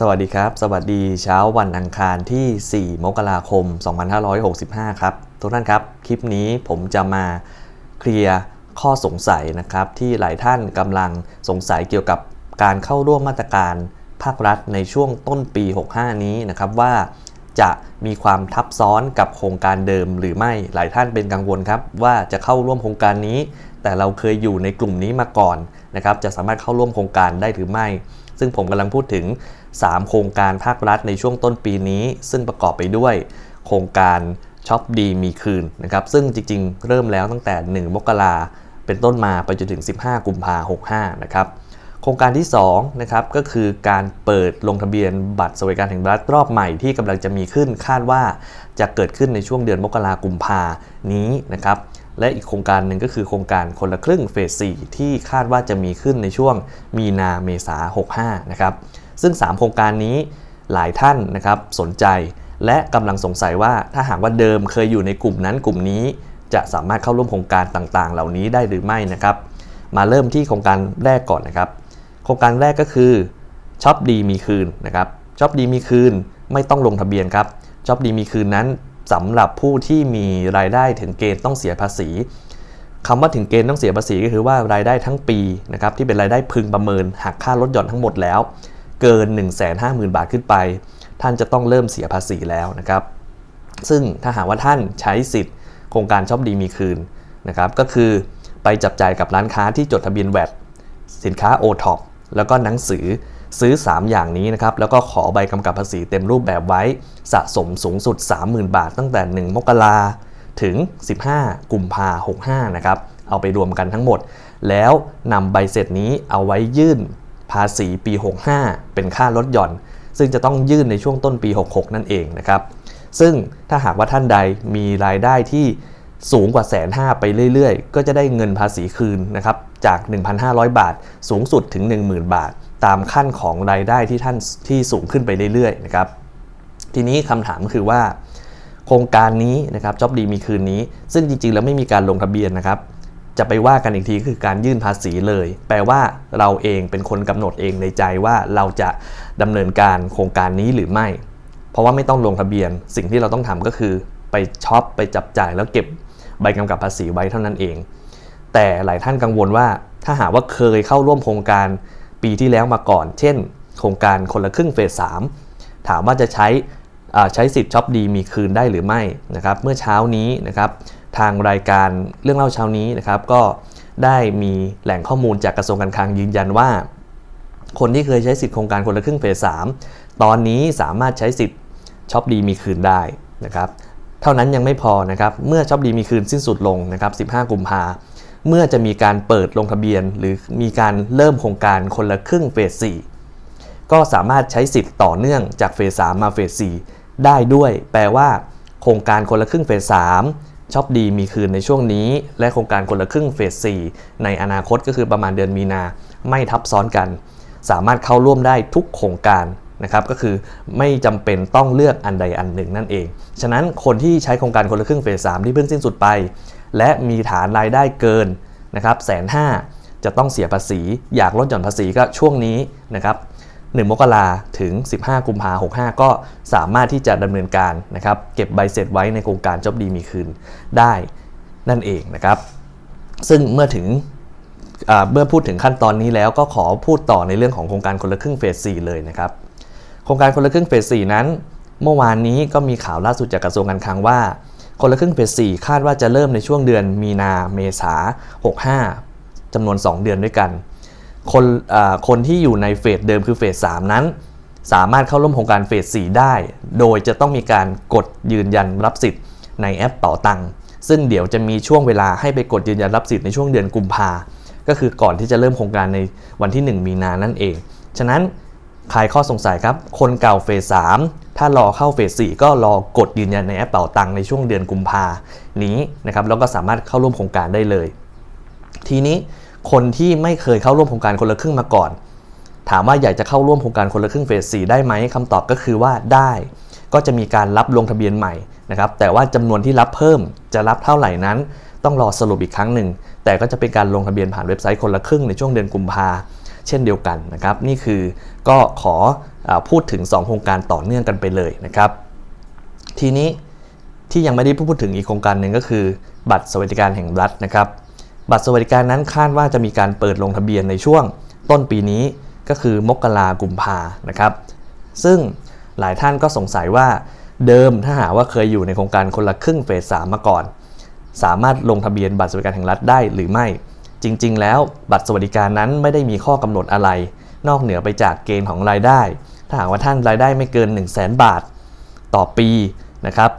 สวัสดีครับ สวัสดีเช้าวันอังคารที่ 4 มกราคม 2565 ครับ ทุกท่านครับ คลิปนี้ผมจะมาเคลียร์ข้อสงสัยนะครับ ที่หลายท่านกำลังสงสัยเกี่ยวกับการเข้าร่วมมาตรการภาครัฐในช่วงต้นปี 65 นี้นะครับว่าจะมีความทับซ้อนกับโครงการเดิมหรือไม่หลายท่านเป็นกังวลครับ ว่าจะเข้าร่วมโครงการนี้ แต่เราเคยอยู่ในกลุ่มนี้มาก่อนนะครับ จะสามารถเข้าร่วมโครงการได้หรือไม่ ซึ่งผมกำลังพูดถึง 3 โครงการภาครัฐในช่วงต้นปีนี้ ซึ่งประกอบไปด้วยโครงการช็อปดีมีคืนนะครับซึ่งจริงๆ เริ่มแล้วตั้งแต่ 1 มกราเป็นต้นมาไปจนถึง 15 กุมภา65 นะครับโครงการที่2นะครับก็คือการเปิดลงทะเบียนบัตรสวัสดิการแห่งรัฐรอบใหม่ที่กำลังจะมีขึ้นคาดว่าจะเกิดขึ้นในช่วงเดือนมกรากุมภานี้นะครับ และอีกโครงการหนึ่งก็คือโครงการคนละครึ่งเฟส 4 ที่คาดว่าจะมีขึ้นในช่วงมีนาเมษา65 นะครับ ซึ่ง 3 โครงการนี้หลายท่านนะครับสนใจและกำลังสงสัยว่าถ้าหากว่าเดิมเคยอยู่ในกลุ่มนั้นกลุ่มนี้ จะสามารถเข้าร่วมโครงการต่างๆ เหล่านี้ได้หรือไม่นะครับ มาเริ่มที่โครงการแรกก่อนนะครับ โครงการแรกก็คือช็อปดีมีคืนนะครับช็อปดีมีคืนไม่ต้องลงทะเบียนครับช็อปดีมีคืนนั้น สำหรับผู้ที่มีรายได้ถึงเกณฑ์ต้องเสียภาษีคำว่าถึงเกณฑ์ต้องเสียภาษีก็คือว่ารายได้ทั้งปีนะครับที่เป็นรายได้พึงประเมินหักค่าลดหย่อนทั้งหมดแล้ว เกิน 150,000 บาทขึ้นไป ท่านจะต้องเริ่มเสียภาษีแล้วนะครับ ซึ่งถ้าหากว่าท่านใช้สิทธิ์โครงการชอปดีมีคืนนะครับก็คือไปจับจ่ายกับร้านค้าที่จดทะเบียนแวดสินค้า o t o p แล้วก็หนังสือ ซื้อ 3 อย่างนี้นะครับแล้วก็ขอใบกำกับภาษีเต็มรูปแบบไว้สะสมสูงสุด 30,000 บาท ตั้งแต่ 1 มกราถึง 15 กุมภา65 นะครับ เอาไปรวมกันทั้งหมด แล้วนำใบเสร็จนี้เอาไว้ยื่นภาษีปี 65 เป็นค่าลดหย่อน ซึ่งจะต้องยื่นในช่วงต้นปี 66 นั่นเองนะครับ ซึ่งถ้าหากว่าท่านใดมีรายได้ที่ สูงกว่าแสนห้าไปเรื่อยๆ ก็จะได้เงินภาษีคืนนะครับจาก 1,500 บาท สูงสุดถึง 10,000 บาท ตามขั้นของรายได้ที่ท่านที่สูงขึ้นไปเรื่อยๆนะครับทีนี้คำถามคือว่า โครงการนี้นะครับจ็อบดีมีคืนนี้ ซึ่งจริงๆ แล้วไม่มีการลงทะเบียนนะครับ จะไปว่ากันอีกทีคือการยื่นภาษีเลย แปลว่าเราเองเป็นคนกำหนดเองในใจว่าเราจะดำเนินการโครงการนี้หรือไม่ เพราะว่าไม่ต้องลงทะเบียน สิ่งที่เราต้องทำก็คือไปช็อปไปจับจ่ายแล้วเก็บ ใบกำกับภาษีไว้เท่านั้นเอง แต่หลายท่านกังวลว่าถ้าหากว่าเคยเข้าร่วมโครงการปีที่แล้วมาก่อน เช่น โครงการคนละครึ่งเฟส3ถามว่าจะใช้ใช้สิทธิ์ช็อปดีมีคืนได้หรือไม่นะครับเมื่อเช้านี้นะครับทางรายการเรื่องเล่าเช้านี้นะครับก็ได้มีแหล่งข้อมูลจากกระทรวงการคลังยืนยันว่า คนที่เคยใช้สิทธิ์โครงการคนละครึ่งเฟส3ตอนนี้สามารถใช้สิทธิ์ช็อปดีมีคืนได้นะครับ เท่านั้นยังไม่พอนะครับ เมื่อช็อปดีมีคืนสิ้นสุดลงนะครับ 15 กุมภาเมื่อจะมีการเปิดลงทะเบียน หรือมีการเริ่มโครงการคนละครึ่งเฟส 4 ก็สามารถใช้สิทธิ์ต่อเนื่องจากเฟส 3 มาเฟส 4 ได้ด้วย แปลว่า โครงการคนละครึ่งเฟส 3ช็อปดีมีคืนในช่วงนี้ และโครงการคนละครึ่งเฟส 4 ในอนาคตก็คือประมาณเดือนมีนาไม่ทับซ้อนกัน สามารถเข้าร่วมได้ทุกโครงการ นะครับก็คือไม่จำเป็นต้องเลือกอันใดอันหนึ่งนั่นเอง ฉะนั้นคนที่ใช้โครงการคนละครึ่งเฟสสที่เพิ่งสิ้นสุดไป และมีฐานรายได้เกินนะครับแสนห้าจะต้องเสียภาษี อยากลดหย่อนภาษีก็ช่วงนี้นะครับ1มกราถึง 15 กุมภาหกก็สามารถที่จะดำเนินการนะครับเก็บใบเสร็จไว้ในโครงการจบดีมีคืนได้นั่นเองนะครับ ซึ่งเมื่อถึงเมื่อพูดถึงขั้นตอนนี้แล้วก็ขอพูดต่อในเรื่องของโครงการคนละครึ่งเฟส 4 เลยนะครับ โครงการคนละครึ่งเฟส4นั้น เมื่อวานนี้ก็มีข่าวล่าสุดจากกระทรวงการคลังว่า คนละครึ่งเฟส4คาดว่าจะเริ่มในช่วงเดือนมีนาเมษา65จำนวน 2 เดือนด้วยกัน คนคนที่อยู่ในเฟสเดิมคือเฟส3นั้น สามารถเข้าร่วมโครงการเฟส4ได้ โดยจะต้องมีการกดยืนยันรับสิทธิ์ในแอปเป๋าตังค์ซึ่งเดี๋ยวจะมีช่วงเวลาให้ไปกดยืนยันรับสิทธิ์ในช่วงเดือนกุมภาก็คือก่อนที่จะเริ่มโครงการในวันที่ 1 มีนานั่นเอง ฉะนั้น คลายข้อสงสัยครับ คนเก่าเฟส3ถ้ารอเข้าเฟส4ก็รอกดยืนยันในแอปเป่าตังในช่วงเดือนกุมภานี้นะครับแล้วก็สามารถเข้าร่วมโครงการได้เลย ทีนี้คนที่ไม่เคยเข้าร่วมโครงการคนละครึ่งมาก่อน ถามว่าอยากจะเข้าร่วมโครงการคนละครึ่งเฟส4ได้ไหมคำตอบก็คือว่าได้ ก็จะมีการรับลงทะเบียนใหม่นะครับแต่ว่าจำนวนที่รับเพิ่มจะรับเท่าไหร่นั้น ต้องรอสรุปอีกครั้งหนึ่งแต่ก็จะเป็นการลงทะเบียนผ่านเว็บไซต์คนละครึ่งในช่วงเดือนกุมภา เช่นเดียวกันนะครับนี่คือก็ขออพูดถึง 2 โครงการต่อเนื่องกันไปเลยนะครับ ทีนี้ที่ยังไม่ได้พูดถึงอีกโครงการหนึ่งก็คือ บัตรสวัสดิการแห่งรัฐนะครับ บัตรสวัสดิการนั้นคาดว่าจะมีการเปิดลงทะเบียนในช่วงต้นปีนี้ก็คือมกรากุมภานะครับ ซึ่งหลายท่านก็สงสัยว่าเดิมถ้าหากว่าเคยอยู่ในโครงการคนละครึ่งเฟสสามมาก่อน สามารถลงทะเบียนบัตรสวัสดิการแห่งรัฐได้หรือไม่ จริง ๆ แล้วบัตรสวัสดิการนั้นไม่ได้มีข้อกำหนดอะไร นอกเหนือไปจากเกณฑ์ของรายได้ ถ้าหากว่าท่านรายได้ไม่เกิน 1 0 0 0 0แบาทต่อปีนะครับ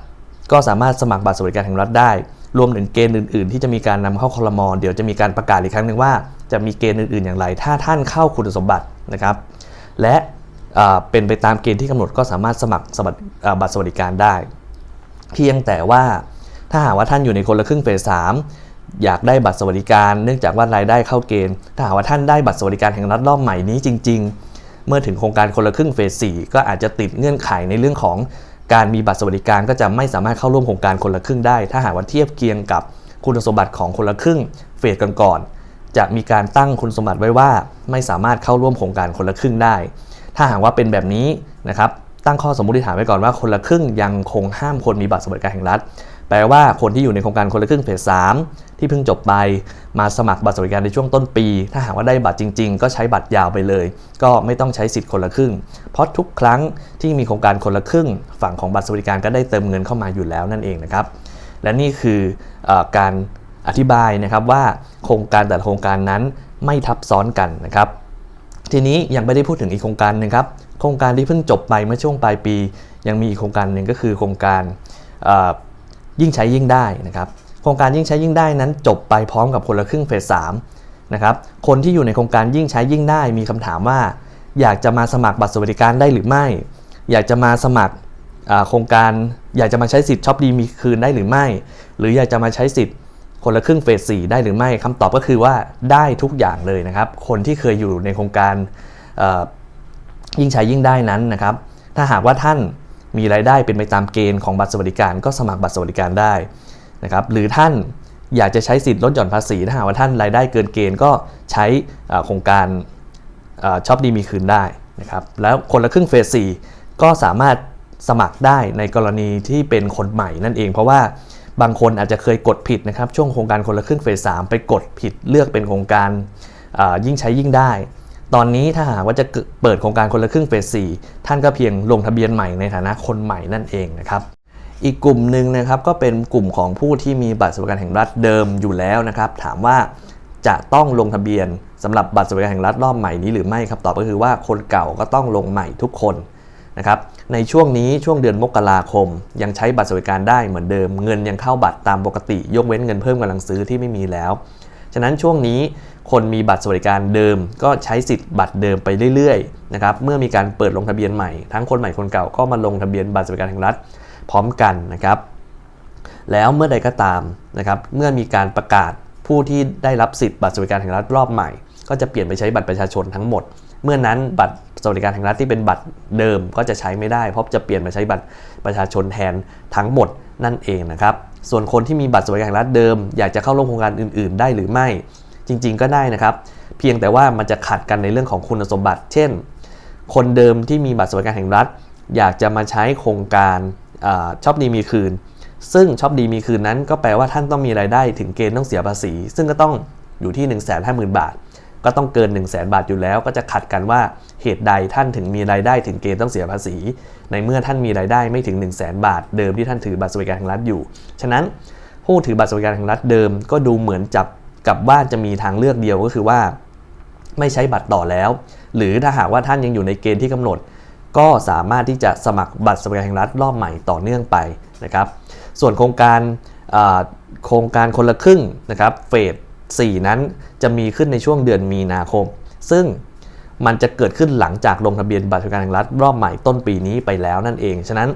ก็สามารถสมัครบัตรสวัสดิการแห่งรัฐได้ รวมถึงเกณฑ์อื่น ๆ ที่จะมีการนำเข้าคอรมอเดี๋ยวจะมีการประกาศอีกครั้งหนึ่งว่าจะมีเกณฑ์อื่น ๆ อย่างไร ถ้าท่านเข้าคุณสมบัตินะครับ และเป็นไปตามเกณฑ์ที่กำหนดก็สามารถสมัครสบัตรสวัสดิการได้ เพียงแต่ว่าถ้าหากว่าท่านอยู่ในคนละครึ่งเฟสสาม อยากได้บัตรสวัสดิการ เนื่องจากว่ารายได้เข้าเกณฑ์ ถ้าหากว่าท่านได้บัตรสวัสดิการแห่งรัฐรอบใหม่นี้จริง ๆ เมื่อถึงโครงการคนละครึ่งเฟสสี่ก็อาจจะติดเงื่อนไขในเรื่องของการมีบัตรสวัสดิการก็จะไม่สามารถเข้าร่วมโครงการคนละครึ่งได้ ถ้าหากว่าเทียบเคียงกับคุณสมบัติของคนละครึ่งเฟสก่อนๆจะมีการตั้งคุณสมบัติไว้ว่า ไม่สามารถเข้าร่วมโครงการคนละครึ่งได้ ถ้าหากว่าเป็นแบบนี้นะครับตั้งข้อสมมติฐานไว้ก่อนว่าคนละครึ่งยังคงห้ามคนมีบัตรสวัสดิการแห่งรัฐ แปลว่าคนที่อยู่ในโครงการคนละครึ่งเฟสสามที่เพิ่งจบไปมาสมัครบัตรสวัสดิการในช่วงต้นปี ถ้าหากว่าได้บัตรจริง ๆ ก็ใช้บัตรยาวไปเลย ก็ไม่ต้องใช้สิทธิ์คนละครึ่ง เพราะทุกครั้งที่มีโครงการคนละครึ่ง ฝั่งของบัตรสวัสดิการก็ได้เติมเงินเข้ามาอยู่แล้วนั่นเองนะครับและนี่คืออการอธิบายนะครับว่าโครงการแต่ละโครงการนั้นไม่ทับซ้อนกันนะครับ ทีนี้ยังไม่ได้พูดถึงอีกโครงการหนึ่งครับโครงการที่เพิ่งจบไปเมื่อช่วงปลายปี ยังมีอีกโครงการหนึ่งก็คือโครงการ ยิ่งใช้ยิ่งได้นะครับโครงการยิ่งใช้ยิ่งได้นั้นจบไปพร้อมกับคนละครึ่งเฟสสามนะครับคนที่อยู่ในโครงการยิ่งใช้ยิ่งได้ มีคำถามว่า อยากจะมาสมัครบัตรสวัสดิการได้หรือไม่ อยากจะมาสมัครโครงการอยากจะมาใช้สิทธิ์ช็อปดีมีคืนได้หรือไม่ หรืออยากจะมาใช้สิทธิ์คนละครึ่งเฟส4ได้หรือไม่คำตอบก็คือว่าได้ทุกอย่างเลยนะครับ คนที่เคยอยู่ในโครงการยิ่งใช้ยิ่งได้นั้นนะครับ ถ้าหากว่าท่าน มีรายได้เป็นไปตามเกณฑ์ของบัตรสวัสดิการ ก็สมัครบัตรสวัสดิการได้นะครับหรือท่านอยากจะใช้สิทธิ์ลดหย่อนภาษีถ้าหากว่าท่านรายได้เกินเกณฑ์ก็ใช้โครงการช็อปดีมีคืนได้นะครับแล้วคนละครึ่งเฟส4ก็สามารถสมัครได้ในกรณีที่เป็นคนใหม่นั่นเอง เพราะว่าบางคนอาจจะเคยกดผิดนะครับช่วงโครงการคนละครึ่งเฟสสามไปกดผิดเลือกเป็นโครงการยิ่งใช้ยิ่งได้ ตอนนี้ถ้าหากว่าจะเปิดโครงการคนละครึ่งเฟสสี่ท่านก็เพียงลงทะเบียนใหม่ในฐานะคนใหม่นั่นเองนะครับอีกกลุ่มหนึ่งนะครับก็เป็นกลุ่มของผู้ที่มีบัตรสวัสดิการแห่งรัฐเดิมอยู่แล้วนะครับ ถามว่าจะต้องลงทะเบียนสำหรับบัตรสวัสดิการแห่งรัฐรอบใหม่นี้หรือไม่คำตอบก็คือว่าคนเก่าก็ต้องลงใหม่ทุกคนนะครับในช่วงนี้ช่วงเดือนมกราคม ยังใช้บัตรสวัสดิการได้เหมือนเดิม เงินยังเข้าบัตรตามปกติ ยกเว้นเงินเพิ่มกำลังซื้อที่ไม่มีแล้ว ฉะนั้นช่วงนี้คนมีบัตรสวัสดิการเดิม ก็ใช้สิทธิ์บัตรเดิมไปเรื่อยๆนะครับเมื่อมีการเปิดลงทะเบียนใหม่ทั้งคนใหม่คนเก่าก็มาลงทะเบียนบัตรสวัสดิการแห่งรัฐพร้อมกันนะครับแล้วเมื่อใดก็ตามนะครับเมื่อมีการประกาศผู้ที่ได้รับสิทธิ์บัตรสวัสดิการแห่งรัฐรอบใหม่ ก็จะเปลี่ยนไปใช้บัตรประชาชนทั้งหมด เมื่อนั้นบัตร สวัสดิการแห่งรัฐที่เป็นบัตรเดิมก็จะใช้ไม่ได้ เพราะจะเปลี่ยนมาใช้บัตรประชาชนแทนทั้งหมดนั่นเองนะครับ ส่วนคนที่มีบัตรสวัสดิการแห่งรัฐเดิม อยากจะเข้าร่วมโครงการอื่น ๆ ได้หรือไม่ จริง ๆ ก็ได้นะครับ เพียงแต่ว่ามันจะขัดกันในเรื่องของคุณสมบัติ เช่น คนเดิมที่มีบัตรสวัสดิการแห่งรัฐ อยากจะมาใช้โครงการอชอบดีมีคืน ซึ่งชอบดีมีคืนนั้นก็แปลว่าท่านต้องมีรายได้ถึงเกณฑ์ต้องเสียภาษี ซึ่งก็ต้องอยู่ที่ 1 5 0 0 0 0 บาท ก็ต้องเกิน 1 0 0 0 0แบาทอยู่แล้ว ก็จะขัดกันว่าเหตุใดท่านถึงมีรายได้ถึงเกณฑ์ต้องเสียภาษี ในเมื่อท่านมีรายได้ไม่ถึง 1 0 0 0 0แบาทเดิมที่ท่านถือบัตรสวัสดิการแห่งรัฐอยู่ ฉะนั้นผู้ถือบัตรสวัสดิการแห่งรัฐเดิม ก็ดูเหมือนจับกับว่าจะมีทางเลือกเดียวก็คือว่า ไม่ใช้บัตรต่อแล้ว หรือถ้าหากว่าท่านยังอยู่ในเกณฑ์ที่กำหนด ก็สามารถที่จะสมัครบัตรสวัสดิการแห่งรัฐรอบใหม่ต่อเนื่องไปนะครับ ส่วนโครงการโครงการคนละครึ่งนะครับเฟส 4 นั้นจะมีขึ้นในช่วงเดือนมีนาคม ซึ่งมันจะเกิดขึ้นหลังจากลงทะเบียนบัตรสวัสดิการแห่งรัฐรอบใหม่ต้นปีนี้ไปแล้วนั่นเอง ฉะนั้น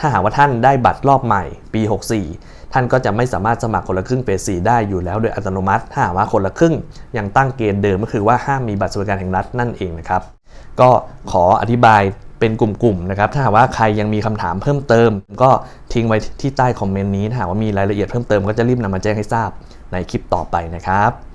ถ้าหากว่าท่านได้บัตรรอบใหม่ปี 64 ท่านก็จะไม่สามารถสมัครคนละครึ่งเฟส4ได้อยู่แล้วโดยอัตโนมัติ ถ้าหากว่าคนละครึ่งยังตั้งเกณฑ์เดิมก็คือว่าห้ามมีบัตรสวัสดิการแห่งรัฐนั่นเองนะครับ ก็ขออธิบายเป็นกลุ่มๆนะครับ ถ้าหากว่าใครยังมีคำถามเพิ่มเติม ก็ทิ้งไว้ที่ใต้คอมเมนต์นี้ ถ้าหากว่ามีรายละเอียดเพิ่มเติมก็จะรีบนำมาแจ้งให้ทราบ ในคลิปต่อไปนะครับ